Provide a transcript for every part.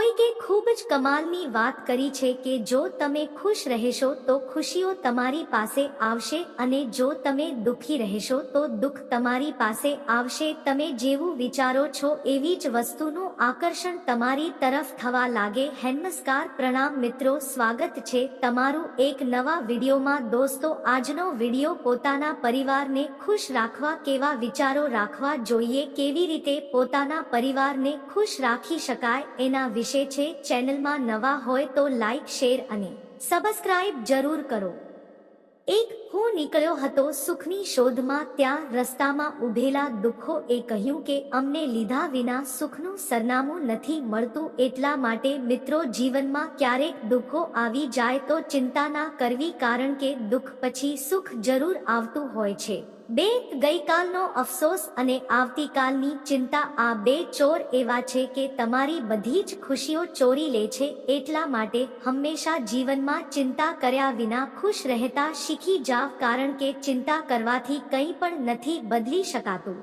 કોઈકે ખૂબ જ કમાલની વાત કરી છે કે જો તમે ખુશ રહેશો તો ખુશીઓ તમારી પાસે આવશે અને જો તમે દુઃખી રહેશો તો દુઃખ તમારી પાસે આવશે. તમે જેવું વિચારો છો એવી જ વસ્તુનું આકર્ષણ તમારી તરફ થવા લાગે. હેન્મસ્કાર પ્રણામ મિત્રો, સ્વાગત છે તમારું એક નવા વિડીયોમાં. દોસ્તો, આજનો વીડિયો પોતાના પરિવારને ખુશ રાખવા કેવા વિચારો રાખવા જોઈએ, કેવી રીતે પોતાના પરિવારને ખુશ રાખી શકાય એના વિશે છે ચેનલમાં નવા હોય તો લાઈક શેર અને સબસ્ક્રાઇબ જરૂર કરો. એક હું નીકળ્યો હતો સુખની શોધમાં ત્યાં રસ્તામાં ઉભેલા દુઃખો એ કહ્યું કે અમને લીધા વિના સુખનું સરનામું નથી મળતું એટલા માટે મિત્રો જીવનમાં ક્યારેક દુઃખો આવી જાય તો ચિંતા ના કરવી કારણ કે દુઃખ પછી સુખ જરૂર આવતું હોય છે. બે ગઈકાલનો અફસોસ અને આવતીકાલની ચિંતા આ બે ચોર એવા છે કે તમારી બધી જ ખુશીઓ ચોરી લે છે એટલા માટે હંમેશા જીવનમાં ચિંતા કર્યા વિના ખુશ રહેતા શીખી જાવ કારણ કે ચિંતા કરવાથી કંઈ પણ નથી બદલી શકાતું.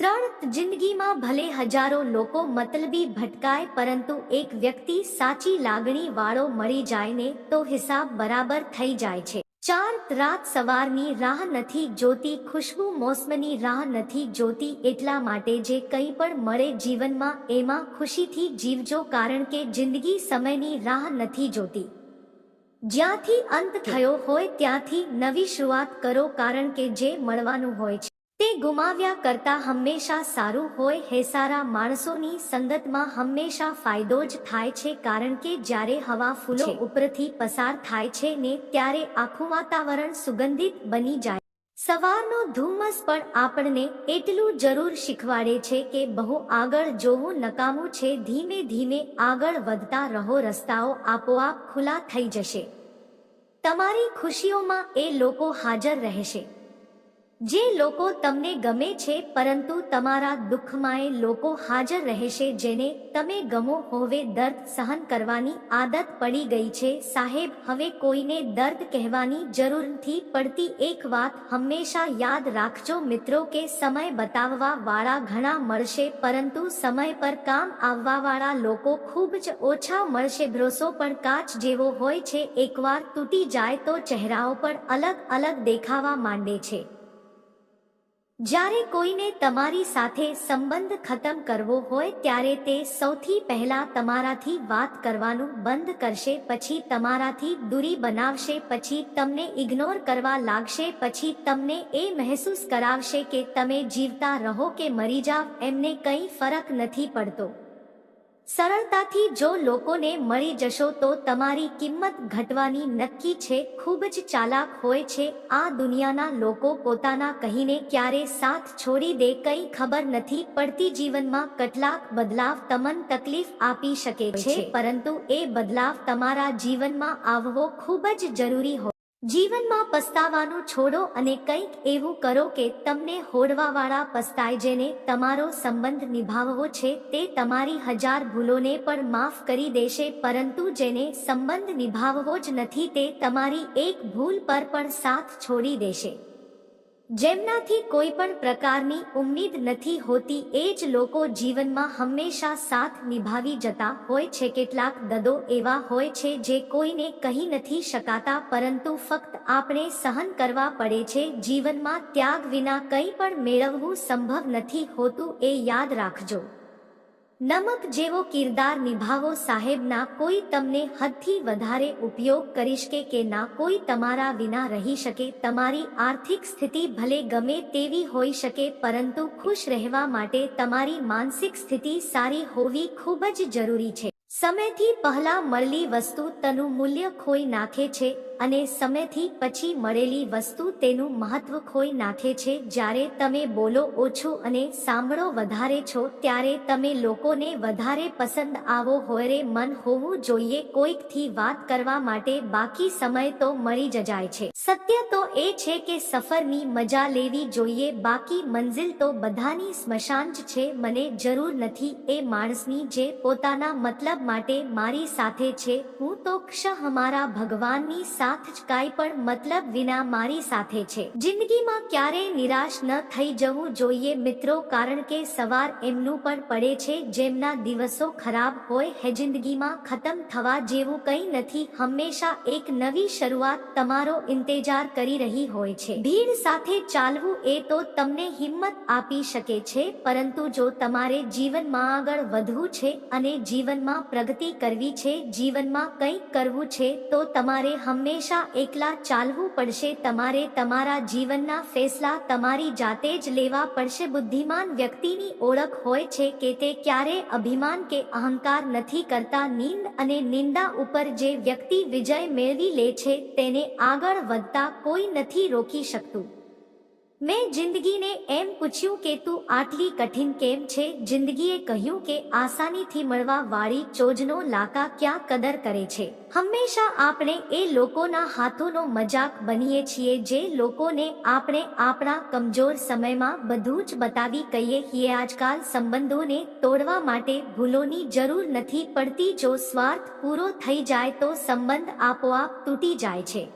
ત્રણ જિંદગીમાં ભલે હજારો લોકો મતલબી ભટકાય પરંતુ એક વ્યક્તિ સાચી લાગણી વાળો મળી જાય ને તો હિસાબ બરાબર થઈ જાય છે. ચાર રાત સવારની રાહ નથી જોતી, ખુશ્બુ મોસમની રાહ નથી જોતી એટલા માટે જે કંઈ પણ મળે જીવનમાં એમાં ખુશીથી જીવજો કારણ કે જિંદગી સમયની રાહ નથી જોતી. જ્યાંથી અંત થયો હોય ત્યાંથી નવી શરૂઆત કરો કારણ કે જે મળવાનું હોય છે. તે ગુમાવ્યા કરતા હંમેશા સારું હોય હે સારા માણસોની સંગતમાં હંમેશા ફાયદો જ થાય છે કારણ કે જ્યારે હવા ફૂલો ઉપરથી પસાર થાય છે ને ત્યારે આખું વાતાવરણ સુગંધિત બની જાય. સવારનો ધુમ્મસ પણ આપણને એટલું જરૂર શીખવાડે છે કે બહુ આગળ જોવું નકામું છે, ધીમે ધીમે આગળ વધતા રહો, રસ્તાઓ આપોઆપ ખુલ્લા થઈ જશે. તમારી ખુશીઓમાં એ લોકો હાજર રહેશે. જે લોકો તમને ગમે છે, પરંતુ તમારા દુઃખમાં લોકો હાજર રહેશે જેને તમે ગમો હોવે દર્દ સહન કરવાની આદત પડી ગઈ છે. સાહેબ, હવે કોઈને દર્દ કહેવાની જરૂર નથી પડતી. એક વાત હંમેશા યાદ રાખજો મિત્રો કે સમય બતાવવા વાળા ઘણા મળશે, પરંતુ સમય પર કામ આવવા વાળા લોકો ખૂબ જ ઓછા મળશે. ભરોસો પણ કાચ જેવો હોય છે. એકવાર તૂટી જાય તો ચહેરાઓ પણ અલગ અલગ દેખાવા માંડે છે. જ્યારે કોઈને તમારી સાથે સંબંધ ખતમ કરવો હોય ત્યારે તે સૌથી પહેલા તમારાથી વાત કરવાનું બંધ કરશે, પછી તમારાથી દૂરી બનાવશે, પછી તમને ઇગ્નોર કરવા લાગશે, પછી તમને એ મહેસૂસ કરાવશે કે તમે જીવતા રહો કે મરી જાવ, એમને કંઈ ફરક નથી પડતો. સરળતાથી જો લોકોને મળી જશો તો તમારી કિંમત ઘટવાની નક્કી છે ખૂબ જ ચાલાક હોય છે. આ દુનિયાના લોકો પોતાના કહીને ક્યારે સાથ છોડી દે કંઈ ખબર નથી પડતી જીવનમાં કેટલાક બદલાવ તમન તકલીફ આપી શકે છે પરંતુ એ બદલાવ તમારા જીવનમાં આવવો ખૂબ જ જરૂરી હોય જીવનમાં પસ્તાવાનું છોડો અને કંઈક એવું કરો કે તમને હોડવાવાળા પસ્તાય જેને તમારો સંબંધ નિભાવવો છે, તે તમારી હજાર ભૂલોને પણ માફ કરી દેશે, પરંતુ જેને સંબંધ નિભાવવો જ નથી, તે તમારી એક ભૂલ પર પણ સાથ છોડી દેશે. જેમનાથી કોઈ પણ પ્રકારની ઉમ્મીદ નથી હોતી, એ જ લોકો જીવનમાં હંમેશા સાથ નિભાવી જતા હોય છે. કેટલાક દદો એવા હોય છે જે કોઈને કહી નથી શકાતા, પરંતુ ફક્ત આપણે સહન કરવા પડે છે. જીવનમાં ત્યાગ વિના કંઈ પણ મેળવવું સંભવ નથી હોતું, એ યાદ રાખજો. નમક જેવો કિરદાર નિભાવો સાહેબના કોઈ તમને હદથી વધારે ઉપયોગ કરી શકે કે ના કોઈ તમારા વિના રહી શકે, તમારી આર્થિક સ્થિતિ ભલે ગમે તેવી હોઈ શકે, પરંતુ ખુશ રહેવા માટે તમારી માનસિક સ્થિતિ સારી હોવી ખૂબ જ જરૂરી છે. સમયથી પહેલા મળેલી વસ્તુ તેનું મૂલ્ય ખોઈ નાખે છે અને સમયથી પછી મળેલી વસ્તુ તેનું મહત્વ ખોઈ નાખે છે. જ્યારે તમે બોલો ઓછું અને સાંભળો વધારે છો, ત્યારે તમે લોકોને વધારે પસંદ આવો હોય મન હોવું જોઈએ કોઈકથી વાત કરવા માટે. બાકી સમય તો મળી જ જાય છે. સત્ય તો એ છે કે સફરની મજા લેવી જોઈએ. બાકી મંજિલ તો બધાની સ્મશાન જ છે. મને જરૂર નથી એ માણસની જે પોતાના મતલબ માટે મારી સાથે છે. હું તો ક્ષ અમારા ભગવાનની સાથ સાથ જ કાંઈ પણ મતલબ વિના મારી સાથે છે. જિંદગીમાં ક્યારેય નિરાશ ન થઈ જવું જોઈએ મિત્રો, કારણ કે સવાર એમનું પણ પડે છે, જેમના દિવસો ખરાબ હોય, હે જિંદગીમાં ખતમ થવા જેવું કંઈ નથી, હંમેશા એક નવી શરૂઆત તમારો ઇંતેજાર કરી રહી હોય છે. ભીડ સાથે ચાલવું એ તો તમને હિંમત આપી શકે છે, પરંતુ જો તમારે જીવનમાં આગળ વધવું છે અને જીવનમાં પ્રગતિ કરવી છે, જીવનમાં કંઈક કરવું છે, તો તમારે હંમેશા એકલા ચાલવું પડશે. તમારે તમારા જીવનના ફેસલા તમારી જાતે જ લેવા પડશે. બુદ્ધિમાન વ્યક્તિની ઓળખ હોય છે કે તે ક્યારે અભિમાન કે અહંકાર નથી કરતા. નીંદ અને નિંદા ઉપર જે વ્યક્તિ વિજય મેળવી લે છે, તેને આગળ વધતા કોઈ નથી રોકી શકતું. મેં જિંદગીને એમ પૂછ્યું કે તું આટલી કઠિન કેમ છે? જિંદગીએ કહ્યું કે આસાનીથી મળવા વાળી ચોજનો લાકા ક્યાં કદર કરે છે? હંમેશા આપણે એ લોકોના હાથોનો મજાક બનીએ છીએ જે લોકોને આપણે આપણા કમજોર સમયમાં બધું જ બતાવી કહીએ છીએ. આજકાલ સંબંધોને તોડવા માટે ભૂલોની જરૂર નથી પડતી. જો સ્વાર્થ પૂરો થઈ જાય તો સંબંધ આપોઆપ તૂટી જાય છે.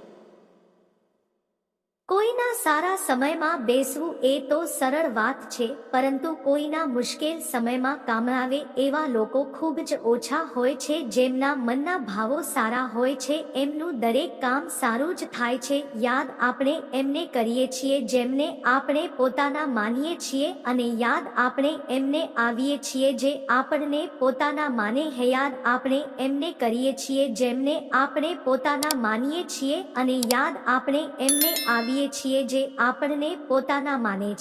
કોઈના સારા સમયમાં બેસવું એ તો સરળ વાત છે, પરંતુ કોઈના મુશ્કેલ સમયમાં કામ એવા લોકો ખૂબ જ ઓછા હોય છે જેમના મનના ભાવો સારા હોય છે, એમનું દરેક કામ સારું જ થાય છે, યાદ આપણે એમને કરીએ છીએ જેમને આપણે પોતાના માનીએ છીએ અને યાદ આપણે એમને આવીએ છીએ જે આપણને પોતાના માને હે, યાદ આપણે એમને કરીએ છીએ જેમને આપણે પોતાના માનીએ છીએ અને યાદ આપણે એમને આવીએ છીએ જે આપણને પોતાના માને છે.